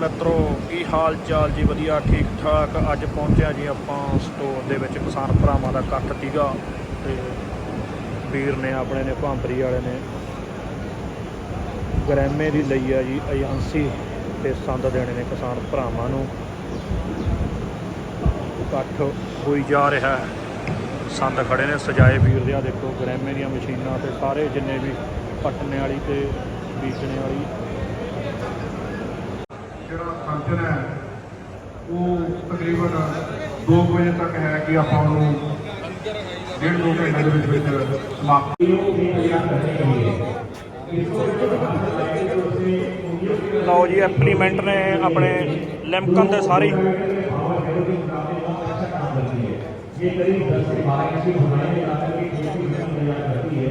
ਮਿੱਤਰੋ, ਕੀ ਹਾਲ ਚਾਲ ਜੀ? ਵਧੀਆ ਠੀਕ ਠਾਕ ਅੱਜ ਪਹੁੰਚਿਆ ਜੀ ਆਪਾਂ ਸਟੋਰ ਦੇ ਵਿੱਚ ਕਿਸਾਨ ਭਰਾਵਾਂ ਦਾ ਇਕੱਠ ਸੀਗਾ ਤੇ ਵੀਰ ਨੇ ਆਪਣੇ ਨੇ ਭਾਂਬਰੀ ਵਾਲੇ ਨੇ ਗਰੈਮੇ ਦੀ ਲਈ ਆ ਜੀ ਏਜੰਸੀ ਤੇ ਸੰਦ ਦੇਣੇ ਨੇ ਕਿਸਾਨ ਭਰਾਵਾਂ ਨੂੰ। ਇਕੱਠ ਹੋਈ ਜਾ ਰਿਹਾ ਸੰਦ ਖੜੇ ਨੇ, ਸਜਾਏ ਵੀਰ ਦੇ। ਆ ਦੇਖੋ ਗਰੈਮੇ ਦੀਆਂ ਮਸ਼ੀਨਾਂ ਤੇ ਸਾਰੇ ਜਿੰਨੇ ਵੀ ਪੱਟਣੇ ਵਾਲੀ ਤੇ ਬੀਜਣੇ ਵਾਲੀ ਜਿਹੜਾ ਫੰਕਸ਼ਨ ਹੈ ਉਹ ਤਕਰੀਬਨ 2 ਵਜੇ ਤੱਕ ਹੈ ਕਿ ਆਪਾਂ ਉਹਨੂੰ ਡੇਢ ਦੋ ਘੰਟੇ ਦੇ ਵਿੱਚ ਵਿੱਚ ਸਮਾਪਤ ਲਓ ਜੀ ਐਪਲੀਮੈਂਟ ਨੇ ਆਪਣੇ ਲਿਮਕਨ ਦੇ ਸਾਰੇ ਹੀ ये करीब दस से बारह इंच की घुमाने में आकर के खेती मशीन तैयार करती है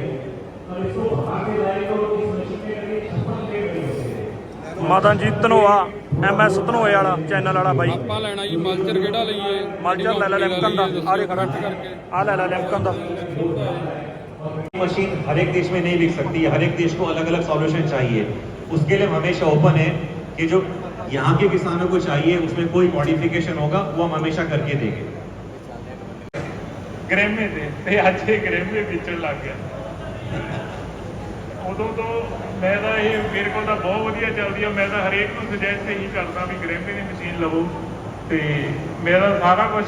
और इसको भगा के लाएगा और इस मशीन में करीब छप्पन पेड़ लगे होते हैं ਮਾਤਾ ਜੀ ਧਨੋਆ ਐਮਐਸ ਧਨੋਏ ਵਾਲਾ ਚੈਨਲ ਵਾਲਾ ਬਾਈ ਆਪਾਂ ਲੈਣਾ ਜੀ ਮਲਚਰ ਕਿਹੜਾ ਲਈਏ ਮਲਚਰ ਲੈ ਲੈ ਲਿਮਕਨ ਦਾ ਆ ਦੇ ਖੜਾ ਕਰਕੇ ਆ ਲੈ ਲੈ ਲਿਮਕਨ ਦਾ मशीन हर एक देश में नहीं बिक सकती है हर एक देश को अलग अलग सॉल्यूशन चाहिए उसके लिए हम हमेशा ओपन है कि जो यहाँ के किसानों को चाहिए उसमें कोई मॉडिफिकेशन होगा वो हम हमेशा करके देंगे ਗਰੇਮੇ ਤੇ ਤੇ ਅੱਜ ਇਹ ਗਰੇਮੇ ਵੇਚਣ ਲੱਗ ਗਿਆ ਉਦੋਂ ਤੋਂ ਮੈਂ ਤਾਂ ਇਹ ਮੇਰੇ ਕੋਲ ਤਾਂ ਬਹੁਤ ਵਧੀਆ ਚੱਲਦੀ ਆ। ਮੈਂ ਤਾਂ ਹਰੇਕ ਨੂੰ ਸੁਜੈਸਟ ਇਹੀ ਕਰਦਾ ਵੀ ਗਰੇਮੇ ਦੀ ਮਸ਼ੀਨ ਲਵੋ। ਤੇ ਮੇਰਾ ਸਾਰਾ ਕੁਝ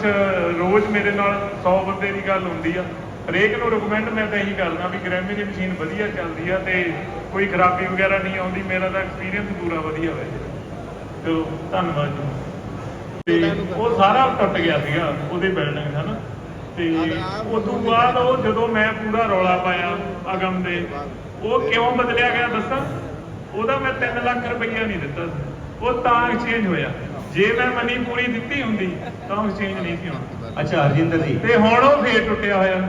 ਰੋਜ਼ ਮੇਰੇ ਨਾਲ 100 ਬੰਦੇ ਦੀ ਗੱਲ ਹੁੰਦੀ ਆ। ਹਰੇਕ ਨੂੰ ਰეკਮੈਂਡ ਮੈਂ ਤਾਂ ਇਹੀ ਕਰਦਾ ਵੀ ਗਰੇਮੇ ਦੀ ਮਸ਼ੀਨ ਵਧੀਆ ਚੱਲਦੀ ਆ ਤੇ ਕੋਈ ਖਰਾਬੀ ਵਗੈਰਾ ਨਹੀਂ ਆਉਂਦੀ। ਮੇਰਾ ਤਾਂ ਐਕਸਪੀਰੀਅੰਸ ਪੂਰਾ ਵਧੀਆ ਹੋਇਆ ਚਲੋ ਧੰਨਵਾਦ ਜੀ। ਤੇ ਉਹ ਸਾਰਾ ਟੁੱਟ ਗਿਆ ਸੀਗਾ ਉਹਦੇ ਬਿਲਡਿੰਗ ਹਨਾ? ਤੇ ਉਸ ਤੋਂ ਬਾਅਦ ਉਹ ਜਦੋਂ ਮੈਂ ਪੂਰਾ ਰੌਲਾ ਪਾਇਆ ਅਗਮ ਦੇ। ਉਹ ਕਿਉਂ ਬਦਲਿਆ ਗਿਆ ਦੱਸਾਂ? ਉਹਦਾ ਮੈਂ 3 ਲੱਖ ਰੁਪਈਆ ਨਹੀਂ ਦਿੱਤਾ ਉਹ ਤਾਂ ਐਕਸਚੇਂਜ ਹੋਇਆ। ਜੇ ਮੈਂ ਮਨੀ ਪੂਰੀ ਦਿੱਤੀ ਹੁੰਦੀ, ਤਾਂ ਐਕਸਚੇਂਜ ਨਹੀਂ ਸੀ ਹੋਣਾ। अच्छा हरजिंदर जी ਤੇ ਹੁਣ ਉਹ ਫੇਰ ਟੁੱਟਿਆ ਹੋਇਆ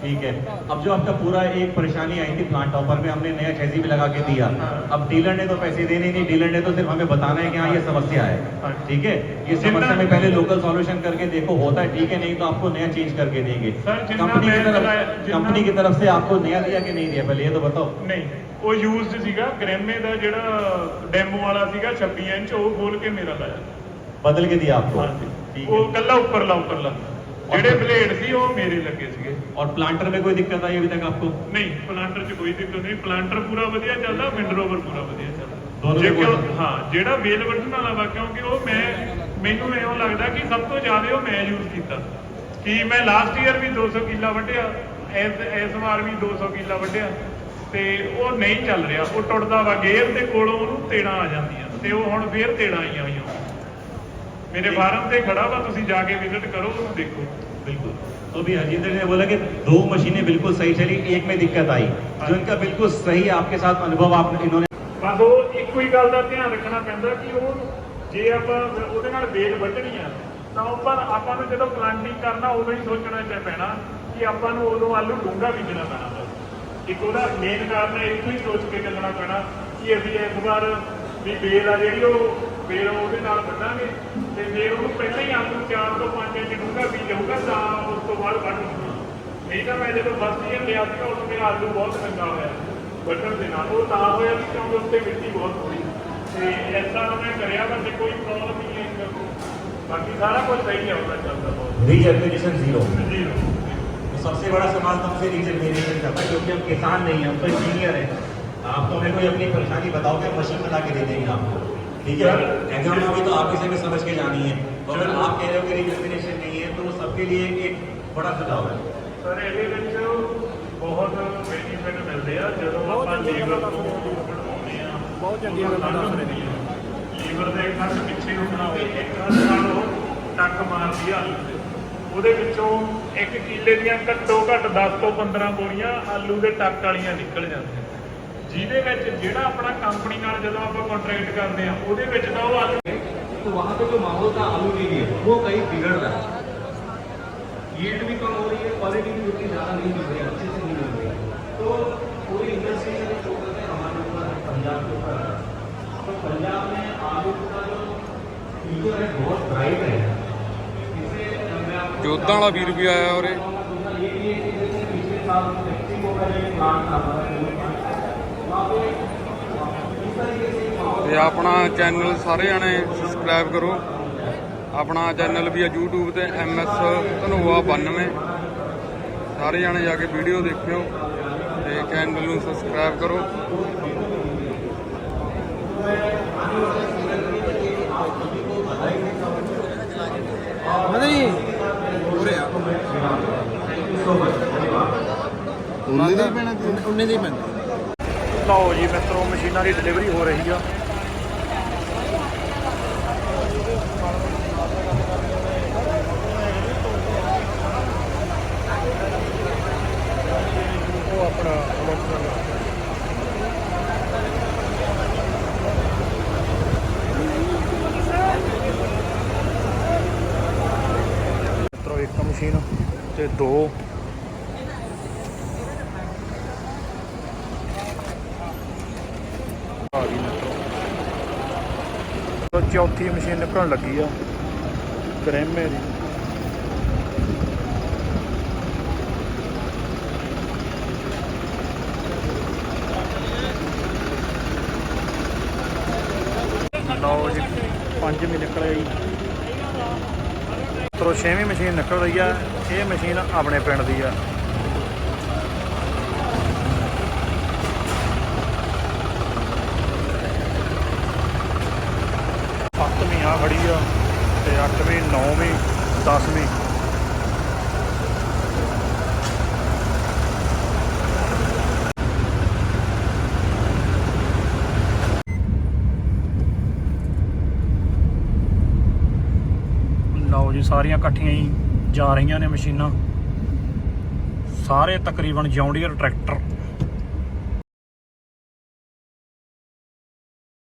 ठीक है अब जो आपका पूरा एक परेशानी आई थी प्लांट टॉपर में हमने नया चैसी भी लगा के दिया अब डीलर ने तो पैसे देने नहीं डीलर ने तो सिर्फ हमें बताना है कि हाँ ये समस्या है ठीक है ये समस्या में पहले लोकल सॉल्यूशन करके देखो होता है ठीक है नहीं तो आपको नया चेंज करके देंगे सर, जितना कंपनी की मैं तरफ चलाया- जितना- कंपनी की तरफ से आपको नया दिया कि नहीं दिया पहले ये तो बताओ ਨਹੀਂ ਉਹ ਯੂਜ਼ਡ ਸੀਗਾ ਗ੍ਰੈਮੇ ਦਾ ਜਿਹੜਾ ਡੈਮੋ ਵਾਲਾ ਸੀਗਾ 26 ਇੰਚ ਉਹ ਖੋਲ ਕੇ ਮੇਰਾ ਲਾਇਆ बदल के दिया आपको ਹਾਂਜੀ ठीक ਉਹ है ਕੱਲਾ ਉੱਪਰਲਾ ਉੱਪਰਲਾ ਜਿਹੜੇ ਬਲੇਡ ਸੀ ਉਹ ਮੇਰੇ ਲੱਗੇ ਸੀਗੇ और प्लांटर में कोई दिक्कत आई अभी तक आपको ਨਹੀਂ ਪਲਾਂਟਰ 'ਚ ਕੋਈ ਦਿੱਕਤ ਨਹੀਂ ਪਲਾਂਟਰ ਪੂਰਾ ਵਧੀਆ ਚੱਲਦਾ ਵਿੰਡ ਰੋਵਰ ਪੂਰਾ ਵਧੀਆ ਚੱਲਦਾ ਦੋਨੋਂ ਜੇ ਦੇ ਕਿਉਂ ਕੋਲ? ਹਾਂ ਜਿਹੜਾ ਵੇਲ ਵੱਢਣ ਵਾਲਾ ਵਾ ਕਿਉਂਕਿ ਉਹ ਮੈਂ ਮੈਨੂੰ ਇਉਂ ਲੱਗਦਾ ਕਿ ਸਭ ਤੋਂ ਜ਼ਿਆਦਾ ਉਹ ਮੈਂ ਯੂਜ਼ ਕੀਤਾ ਕਿ ਮੈਂ ਲਾਸਟ ਈਅਰ ਵੀ 200 ਕਿੱਲਾ ਵੱਢਿਆ ਇਸ ਇਸ ਵਾਰ ਵੀ 200 ਕਿੱਲਾ ਵੱਢਿਆ ਤੇ ਉਹ ਨਹੀਂ ਚੱਲ ਰਿਹਾ ਉਹ ਟੁੱਟਦਾ ਵਾ ਗੇਅਰ ਦੇ ਕੋਲੋਂ ਉਹਨੂੰ ਤੇੜਾਂ ਆ ਜਾਂਦੀਆਂ ਤੇ ਉਹ ਹੁਣ ਫੇਰ ਤੇੜਾਂ ਆਈਆਂ ਹੋਈਆਂ ਮੇਰੇ ਫਾਰਮ ਤੇ ਖੜਾ ਵਾ ਤੁਸੀਂ ਜਾ ਕੇ ਵਿਜ਼ਿਟ ਕਰੋ ਉਹਨੂੰ ਦੇਖੋ बिल्कुल तो अभी हरजिंदर ने बोला कि दो मशीनें बिल्कुल सही चली एक में दिक्कत आई जो इनका बिल्कुल सही आपके साथ अनुभव आप इन्होंने ਬਸ ਉਹ ਇੱਕੋ ਹੀ ਗੱਲ ਦਾ ਧਿਆਨ ਰੱਖਣਾ ਪੈਂਦਾ ਕਿ ਉਹ ਜੇ ਆਪਾਂ ਉਹਦੇ ਨਾਲ ਵੇਲ ਵੱਢਣੀ ਆ ਤਾਂ ਉੱਪਰ ਆਪਾਂ ਨੂੰ ਜਦੋਂ ਪਲਾਂਟਿੰਗ ਕਰਨਾ ਉਦੋਂ ਹੀ ਸੋਚਣਾ ਚਾਹੀਦਾ ਪੈਣਾ ਕਿ ਆਪਾਂ ਨੂੰ ਉਦੋਂ ਆਲੂ ਡੂੰਘਾ ਬੀਜਣਾ ਪੈਣਾ ਬਸ ਇੱਕ ਉਹਦਾ ਮੇਨ ਕਾਰਨ ਹੈ ਇੱਕੋ ਹੀ ਸੋਚ ਕੇ ਚੱਲਣਾ ਪੈਣਾ ਕਿ ਅਸੀਂ ਇਸ ਵਾਰ ਵੀ ਵੇਲ ਆ ਜਿਹੜੀ ਉਹ ਵੇਲ ਉਹਦੇ ਨਾਲ ਵੱਢਾਂਗੇ ਤੇ ਫਿਰ ਉਹਨੂੰ ਪਹਿਲਾਂ ਹੀ ਆਲੂ 4 ਤੋਂ 5 ਇੰਚ ਡੂੰਘਾ ਬੀਜ ਜਾਊਗਾ ਤਾਂ ਉਸ ਤੋਂ ਬਾਅਦ ਵੱਢ ਲੂੰਗਾ ਨਹੀਂ ਤਾਂ ਮੈਂ ਜਦੋਂ ਫਸਟ ਈਅਰ ਲਿਆ ਸੀਗਾ ਉਦੋਂ ਮੇਰਾ ਆਲੂ ਬਹੁਤ ਚੰਗਾ ਹੋਇਆ ਵੱਢਣ ਦੇ ਨਾਲ ਉਹ ਤਾਂ ਹੋਇਆ ਸੀ ਕਿਉਂਕਿ ਉੱਤੇ ਮਿੱਟੀ ਬਹੁਤ ਥੋੜੀ ਤੇ ਐਸਾ ਮੈਂ ਕਰਿਆ ਵਾ ਤੇ ਕੋਈ ਪ੍ਰੋਬਲਮ ਨਹੀਂ ਹੈ ਇਸ ਗੱਲ ਬਾਕੀ ਸਾਰਾ ਕੁਝ ਸਹੀ ਹੈ ਉਹਦਾ ਚੱਲਦਾ ਬਹੁਤ रीजर्वेशन जीरो ਜੀ तो सबसे बड़ा सवाल तो हमसे रीजर्वेशन का था क्योंकि हम किसान नहीं हैं हम तो इंजीनियर हैं आप तो हमें कोई अपनी परेशानी बताओ कि हम मशीन बना के दे देंगे आपको ठीक है एग्जाम में भी तो आप इसे में समझ के जानी है तो अगर आप कह रहे हो कि रीजर्वेशन नहीं है तो वो सबके लिए एक बड़ा सुझाव है ਸਰ ਇਹਦੇ ਵਿੱਚ ਬਹੁਤ ਬੈਨੀਫਿਟ ਮਿਲਦੇ ਆ ਜਦੋਂ ਆਪਾਂ ਲੀਵਰ ਨੂੰ ਬਣਾਉਂਦੇ ਆ ਬਹੁਤ ਚੰਗੀਆਂ ਗੱਲਾਂ ਦੱਸ ਰਹੇ ਨੇ ਲੀਵਰ ਦੇ ਇੱਕ ਹੱਥ ਪਿੱਛੇ ਨੂੰ ਬਣਾਓ ਇੱਕ ਹੱਥ ਨਾਲ ਉਹ ਟੱਕ ਮਾਰਦੀ ਆ ਆਲੂ ਤੇ ਉਹਦੇ ਵਿੱਚੋਂ ਇੱਕ ਕਿੱਲੇ ਦੀਆਂ ਘੱਟੋ ਘੱਟ 10 ਤੋਂ 15 ਬੋਰੀਆਂ ਆਲੂ ਦੇ ਟੱਕ ਵਾਲੀਆਂ ਨਿਕਲ ਜਾਂਦੀਆਂ ਜਿਹਦੇ ਵਿੱਚ ਜਿਹੜਾ ਆਪਣਾ ਕੰਪਨੀ ਨਾਲ ਜਦੋਂ ਆਪਾਂ ਕੰਟਰੈਕਟ ਕਰਦੇ ਆ ਉਹਦੇ ਵਿੱਚ ਤਾਂ ਉਹ ਆਲੂ तो वहाँ पे जो माहौल था आलू के लिए वो कहीं बिगड़ रहा है यील्ड भी कम हो रही है क्वालिटी भी उतनी ज़्यादा नहीं मिल रही है अच्छे से नहीं मिल रही है तो पूरी इंडस्ट्री का जो फोकस है हमारे ऊपर है, पंजाब के ऊपर है तो पंजाब में आलू का जो फ्यूचर है बहुत ब्राइट है इसे मैं आपको ਜੋਤਾਂ ਵਾਲਾ ਵੀਰ ਵੀ ਆਇਆ ਔਰੇ दूसरा ये भी है कि जैसे पिछले साल मैक्सिको का जो प्लांट था ਤੇ ਆਪਣਾ ਚੈਨਲ ਸਾਰੇ ਜਣੇ ਸਬਸਕ੍ਰਾਈਬ ਕਰੋ। ਆਪਣਾ ਚੈਨਲ ਵੀ ਹੈ YouTube ਤੇ MS ਧਨੋਆ 92 ਸਾਰੇ ਜਣੇ ਜਾ ਕੇ ਵੀਡੀਓ ਦੇਖਿਓ ਤੇ ਚੈਨਲ ਨੂੰ ਸਬਸਕ੍ਰਾਈਬ ਕਰੋ। ਲਓ ਜੀ ਮਿੱਤਰੋ, ਮਸ਼ੀਨਾਂ ਦੀ ਡਿਲੀਵਰੀ ਹੋ ਰਹੀ ਆ। ਉਹ ਆਪਣਾ ਮਿੱਤਰੋ, ਇੱਕ ਮਸ਼ੀਨ ਤੇ ਦੋ ਆ ਗਈ ਮਿੱਤਰੋ ਚੌਥੀ ਮਸ਼ੀਨ ਨਿਕਲਣ ਲੱਗੀ ਆ। ਕਰੇਮੇ ਦੀ। ਲਓ ਜੀ, ਪੰਜਵੀਂ ਨਿਕਲ ਆਈ। ਤਰੋ ਛੇਵੀਂ ਮਸ਼ੀਨ ਨਿਕਲ ਰਹੀ ਆ। ਇਹ ਮਸ਼ੀਨ ਆਪਣੇ ਪਿੰਡ ਦੀ ਆ। 9ਵੀਂ 10ਵੀਂ ਲਓ ਜੀ, ਸਾਰੀਆਂ ਇਕੱਠੀਆਂ ਹੀ ਜਾ ਰਹੀਆਂ ਨੇ ਮਸ਼ੀਨਾਂ। ਸਾਰੇ ਤਕਰੀਬਨ ਜੌਂਡੀਅਰ ਟਰੈਕਟਰ।